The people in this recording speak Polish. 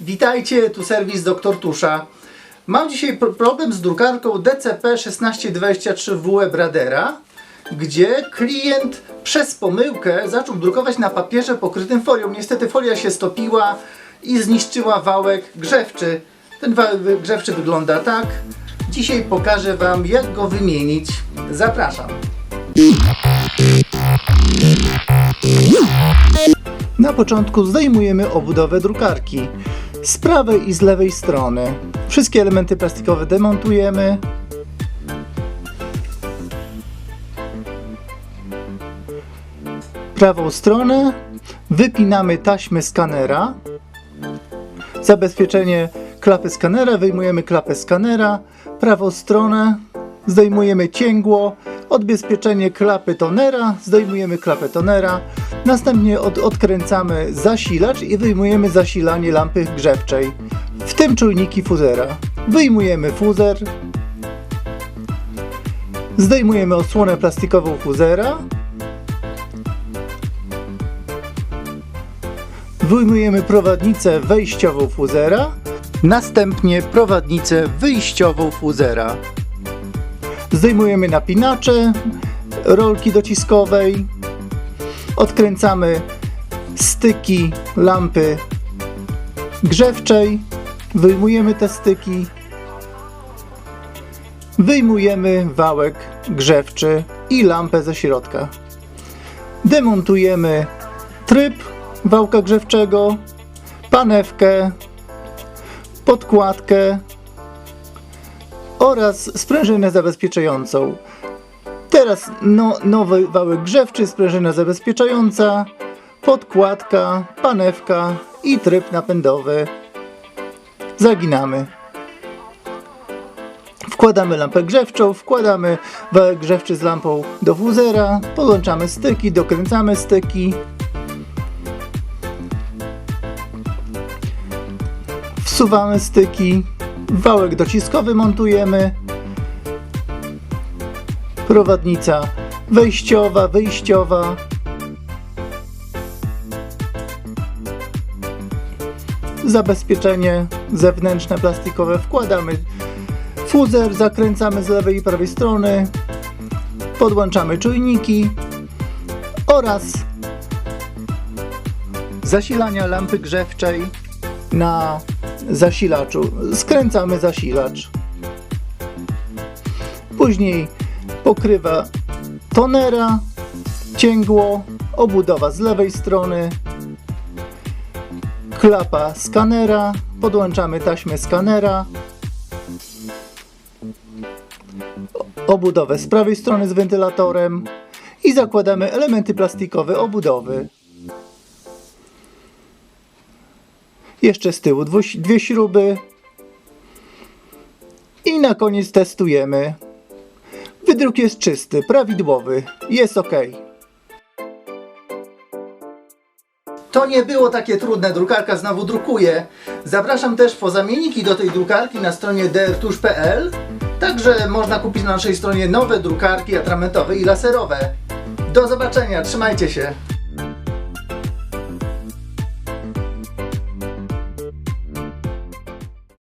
Witajcie, tu serwis Dr. Tusza. Mam dzisiaj pro- problem z drukarką DCP 1623WE Bradera, gdzie klient przez pomyłkę zaczął drukować na papierze pokrytym folią. Niestety folia się stopiła i zniszczyła wałek grzewczy. Ten wałek grzewczy wygląda tak. Dzisiaj pokażę Wam, jak go wymienić. Zapraszam. Na początku zdejmujemy obudowę drukarki z prawej i z lewej strony. Wszystkie elementy plastikowe demontujemy. Prawą stronę wypinamy taśmę skanera. Zabezpieczenie klapy skanera, wyjmujemy klapę skanera. Prawą stronę zdejmujemy cięgło, odbezpieczenie klapy tonera, zdejmujemy klapę tonera. Następnie od, odkręcamy zasilacz i wyjmujemy zasilanie lampy grzewczej, w tym czujniki fuzera. Wyjmujemy fuzer, zdejmujemy osłonę plastikową fuzera, wyjmujemy prowadnicę wejściową fuzera, następnie prowadnicę wyjściową fuzera. Zdejmujemy napinacze rolki dociskowej, odkręcamy styki lampy grzewczej, wyjmujemy te styki, wyjmujemy wałek grzewczy i lampę ze środka. Demontujemy tryb wałka grzewczego, panewkę, podkładkę oraz sprężynę zabezpieczającą. Teraz no, nowy wałek grzewczy, sprężyna zabezpieczająca, podkładka, panewka i tryb napędowy. Zaginamy. Wkładamy lampę grzewczą, wkładamy wałek grzewczy z lampą do wuzera, podłączamy styki, dokręcamy styki. Wsuwamy styki, wałek dociskowy montujemy, prowadnica wejściowa, wyjściowa. Zabezpieczenie zewnętrzne plastikowe. Wkładamy fuzer, zakręcamy z lewej i prawej strony, podłączamy czujniki oraz zasilania lampy grzewczej na zasilaczu. Skręcamy zasilacz. Później pokrywa tonera, cięgło, obudowa z lewej strony, klapa skanera, podłączamy taśmę skanera, obudowę z prawej strony z wentylatorem i zakładamy elementy plastikowe obudowy. Jeszcze z tyłu dwie śruby i na koniec testujemy. Wydruk jest czysty, prawidłowy, jest ok. To nie było takie trudne, drukarka znowu drukuje. Zapraszam też po zamienniki do tej drukarki na stronie drtusz.pl. Także można kupić na naszej stronie nowe drukarki atramentowe i laserowe. Do zobaczenia, trzymajcie się.